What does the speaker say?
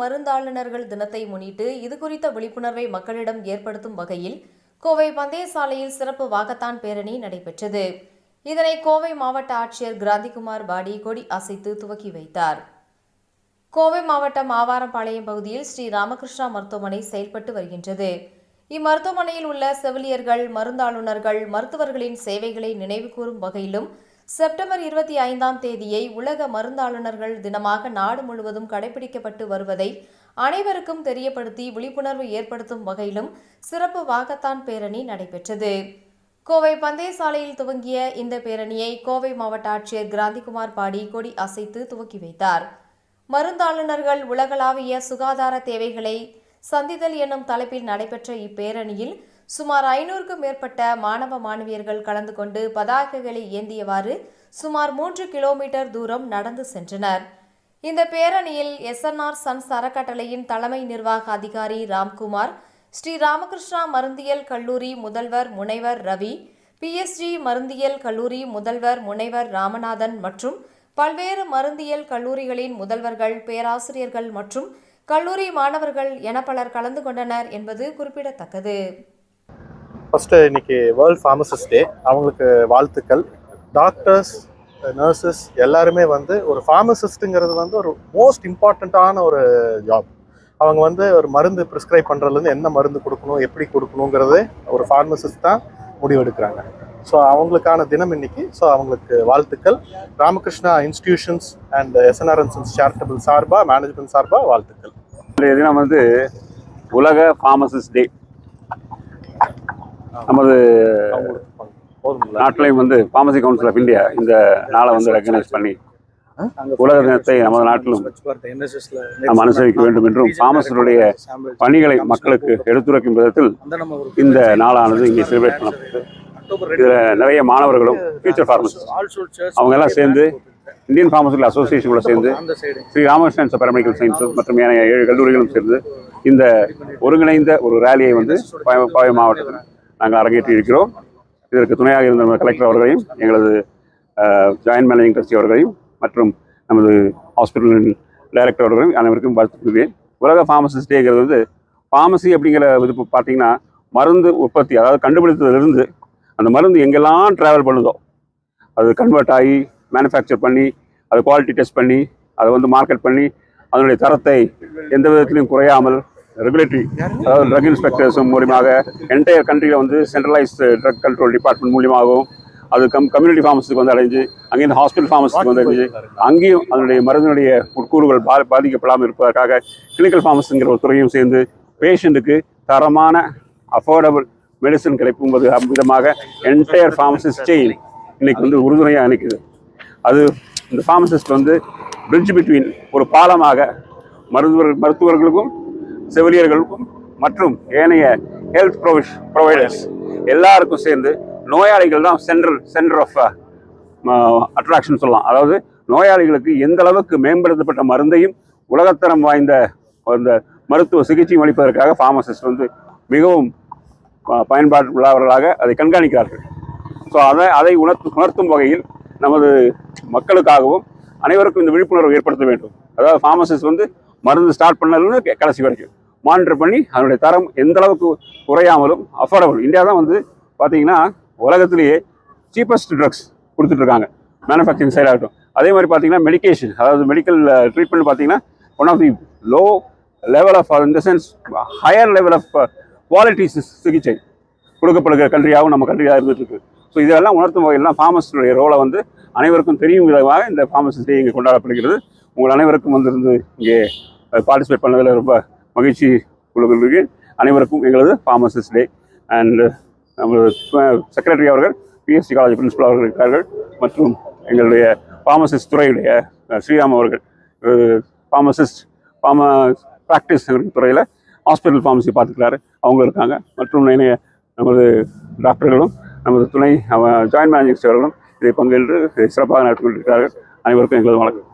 மருந்தாளுநர்கள் தினத்தை முன்னிட்டு இது குறித்த விழிப்புணர்வை மக்களிடம் ஏற்படுத்தும் வகையில் கோவை பந்தயசாலையில் சிறப்பு வாக்கத்தான் பேரணி நடைபெற்றது. இதனை கோவை மாவட்ட ஆட்சியர் கிராந்திகுமார் பாடி கொடி அசைத்து துவக்கி வைத்தார். கோவை மாவட்டம் ஆவாரம்பாளையம் பகுதியில் ஸ்ரீ ராமகிருஷ்ணா மருத்துவமனை செயல்பட்டு வருகின்றது. இம்மருத்துவமனையில் உள்ள செவிலியர்கள் மருந்தாளுநர்கள் மருத்துவர்களின் சேவைகளை நினைவுகூரும் வகையிலும் செப்டம்பர் இருபத்தி ஐந்தாம் தேதியை உலக மருந்தாளுநர்கள் தினமாக நாடு முழுவதும் கடைபிடிக்கப்பட்டு வருவதை அனைவருக்கும் தெரியப்படுத்தி விழிப்புணர்வு ஏற்படுத்தும் வகையிலும் சிறப்பு வாக்கத்தான் பேரணி நடைபெற்றது. கோவை பந்தயசாலையில் துவங்கிய இந்த பேரணியை கோவை மாவட்ட ஆட்சியர் கிராந்திகுமார் பாடி கொடி அசைத்து துவக்கி வைத்தார். மருந்தாளுநர்கள் உலகளாவிய சுகாதார தேவைகளை சந்தித்தல் என்னும் தலைப்பில் நடைபெற்ற இப்பேரணியில் சுமார் ஐநூறுக்கும் மேற்பட்ட மாணவ மாணவியர்கள் கலந்து கொண்டு பதாகைகளை ஏந்தியவாறு சுமார் மூன்று கிலோமீட்டர் தூரம் நடந்து சென்றனர். இந்த பேரணியில் எஸ்என்ஆர் சன்ஸ் அறக்கட்டளையின் தலைமை நிர்வாக அதிகாரி ராம்குமார் ஸ்ரீ ராமகிருஷ்ணா மருந்தியல் கல்லூரி முதல்வர் முனைவர் ரவி பிஎஸ்ஜி மருந்தியல் கல்லூரி முதல்வர் முனைவர் ராமநாதன் மற்றும் பல்வேறு மருந்தியல் கல்லூரிகளின் முதல்வர்கள் பேராசிரியர்கள் மற்றும் கல்லூரி மாணவர்கள் என பலர் கலந்து கொண்டனர் என்பது குறிப்பிடத்தக்கது. ஃபஸ்ட்டு இன்றைக்கி வேர்ல்ட் ஃபார்மசிஸ்ட் டே அவங்களுக்கு வாழ்த்துக்கள். டாக்டர்ஸ் நர்சஸ் எல்லாருமே வந்து ஒரு ஃபார்மசிஸ்ட்டுங்கிறது வந்து ஒரு மோஸ்ட் இம்பார்ட்டண்ட்டான ஒரு ஜாப் அவங்க வந்து ஒரு மருந்து ப்ரிஸ்கிரைப் பண்ணுறதுலேருந்து என்ன மருந்து கொடுக்கணும் எப்படி கொடுக்கணுங்கிறது ஒரு ஃபார்மசிஸ்ட் தான் முடிவெடுக்கிறாங்க. ஸோ அவங்களுக்கான தினம் இன்னைக்கு. ஸோ அவங்களுக்கு வாழ்த்துக்கள். Ramakrishna Institutions and S N R and Sons Charitable சார்பாக மேனேஜ்மெண்ட் சார்பாக வாழ்த்துக்கள். இன்றைய தினம் வந்து உலக ஃபார்மசிஸ்ட் டே நமது நாட்டிலையும் வந்து ஃபார்மசி கவுன்சில் ஆஃப் இந்தியா இந்த நாளை வந்து ரெக்கக்னைஸ் பண்ணி உலக தினத்தை நமது நாட்டிலும் நாம் அனுசரிக்க வேண்டும் என்றும் ஃபார்மசிகளுடைய பணிகளை மக்களுக்கு எடுத்துரைக்கும் விதத்தில் இந்த நாளானது இங்கே செலிப்ரேட் பண்ணப்பட்டு இதில் நிறைய மாணவர்களும் ஃபியூச்சர் ஃபார்மசிஸ்ட் அவங்க எல்லாம் சேர்ந்து இந்தியன் ஃபார்மசிக்கல் அசோசியேஷன் கூட சேர்ந்து ஸ்ரீ ராமகிருஷ்ணன் பேராமெடிக்கல் சயின்ஸஸ் மற்றும் ஏனைய ஏழு கல்லூரிகளும் சேர்ந்து இந்த ஒருங்கிணைந்த ஒரு ரேலியை வந்து கோவை மாவட்டத்தில் நாங்கள் அரங்கேற்றி இருக்கிறோம். இதற்கு துணையாக இருந்த கலெக்டர் அவர்களையும் எங்களது ஜாயின்ட் மேனேஜிங் ட்ரஸ்டி அவர்களையும் மற்றும் நமது ஹாஸ்பிட்டலின் டைரக்டர் அவர்களையும் அனைவருக்கும் வாழ்த்துக்கிறேன் உலக ஃபார்மசிஸ்ட் டேங்கிறது வந்து ஃபார்மசி அப்படிங்கிற இது பார்த்தீங்கன்னா மருந்து உற்பத்தி அதாவது கண்டுபிடித்ததுலேருந்து அந்த மருந்து எங்கெல்லாம் ட்ராவல் பண்ணுதோ அது கன்வெர்ட் ஆகி மேனுஃபேக்சர் பண்ணி அதை குவாலிட்டி டெஸ்ட் பண்ணி அதை வந்து மார்க்கெட் பண்ணி அதனுடைய தரத்தை எந்த விதத்திலையும் குறையாமல் ரெகுலேட்டரி அதாவது ட்ரக் இன்ஸ்பெக்டர்ஸ் மூலியமாக என்டையர் கண்ட்ரியில் வந்து சென்ட்ரலைஸ்டு ட்ரக் கண்ட்ரோல் டிபார்ட்மெண்ட் மூலியமாகவும் அது கம் கம்யூனிட்டி ஃபார்மஸுக்கு வந்து அடைஞ்சு அங்கேருந்து ஹாஸ்பிட்டல் ஃபார்மஸுக்கு வந்து அடைஞ்சு அங்கேயும் அதனுடைய மருந்தினுடைய உட்கூறுகள் பா பாதிக்கப்படாமல் இருப்பதற்காக கிளினிக்கல் ஃபார்மஸுங்கிற ஒரு துறையும் சேர்ந்து பேஷண்ட்டுக்கு தரமான அஃபோர்டபுள் மெடிசன் கிடைக்கும் போது விதமாக என்டையர் ஃபார்மசிஸ்ட் செயின் இன்னைக்கு வந்து உறுதுணையாக நிற்குது அது இந்த ஃபார்மசிஸ்ட் வந்து பிரிட்ஜ் பிட்வீன் ஒரு பாலமாக மருத்துவர் மருத்துவர்களுக்கும் செவிலியர்களுக்கும் மற்றும் ஏனைய ஹெல்த் ப்ரொவிஷ் ப்ரொவைடர்ஸ் எல்லாருக்கும் சேர்ந்து நோயாளிகள் தான் சென்ட்ரல் சென்டர் ஆஃப் அட்ராக்ஷன் சொல்லலாம். அதாவது நோயாளிகளுக்கு எந்த அளவுக்கு மேம்படுத்தப்பட்ட மருந்தையும் உலகத்தரம் வாய்ந்த அந்த மருத்துவ சிகிச்சையும் அளிப்பதற்காக ஃபார்மசிஸ்ட் வந்து மிகவும் uh, ப- பயன்பாடு உள்ளவர்களாக அதை கண்காணிக்கிறார்கள். ஸோ அதை அதை உணர்த்து உணர்த்தும் வகையில் நமது மக்களுக்காகவும் அனைவருக்கும் இந்த விழிப்புணர்வு ஏற்படுத்த வேண்டும். அதாவது ஃபார்மசிஸ்ட் வந்து மருந்து ஸ்டார்ட் பண்ணதுன்னு கடைசி வரைக்கும். மானிட்டர் பண்ணி அதனுடைய தரம் எந்த அளவுக்கு குறையாமலும் அஃபோர்டபுள் இந்தியா தான் வந்து பார்த்தீங்கன்னா உலகத்திலேயே சீப்பஸ்ட் ட்ரக்ஸ் கொடுத்துட்ருக்காங்க. மேனுஃபேக்சரிங் சைடாக ஆகட்டும். அதே மாதிரி பார்த்தீங்கன்னா மெடிகேஷன் அதாவது மெடிக்கல் ட்ரீட்மெண்ட் பார்த்தீங்கன்னா one of the low level of இந்த sense higher level of quality சிகிச்சை கொடுக்கப்படுகிற கண்ட்ரியாகவும் நம்ம கண்ட்ரியாக இருந்துகிட்ருக்கு ஸோ இதெல்லாம் உணர்த்தும் வகையில் ஃபார்மசிஸ்டுடைய ரோலை வந்து அனைவருக்கும் தெரியும் விதமாக இந்த ஃபார்மசிஸ்ட் இங்கே கொண்டாடப்படுகிறது. உங்கள் அனைவருக்கும் வந்திருந்து இங்கே பார்ட்டிசிபேட் பண்ணதில் ரொம்ப மகிழ்ச்சி கொள்கிறேன் அனைவருக்கும் எங்களது ஃபார்மசிஸ்ட் டே அண்ட் நமது செக்ரட்டரி அவர்கள் பிஎஸ்சி காலேஜ் பிரின்சிபல் அவர்கள் இருக்கிறார்கள் மற்றும் எங்களுடைய ஃபார்மசிஸ்ட் துறையுடைய ஸ்ரீராம் அவர்கள் ஃபார்மசிஸ்ட் ஃபார்ம ப்ராக்டிஸ் துறையில் ஹாஸ்பிட்டல் ஃபார்மசி பார்த்துக்கிறாரு. அவங்க இருக்காங்க. மற்றும் இணைய நமது டாக்டர்களும் நமது துணை ஜாயின்ட் மேனேஜிங் அவர்களும் இதை பங்கேற்று சிறப்பாக நடத்தி கொண்டிருக்கிறார்கள். அனைவருக்கும் எங்களது வணக்கம்.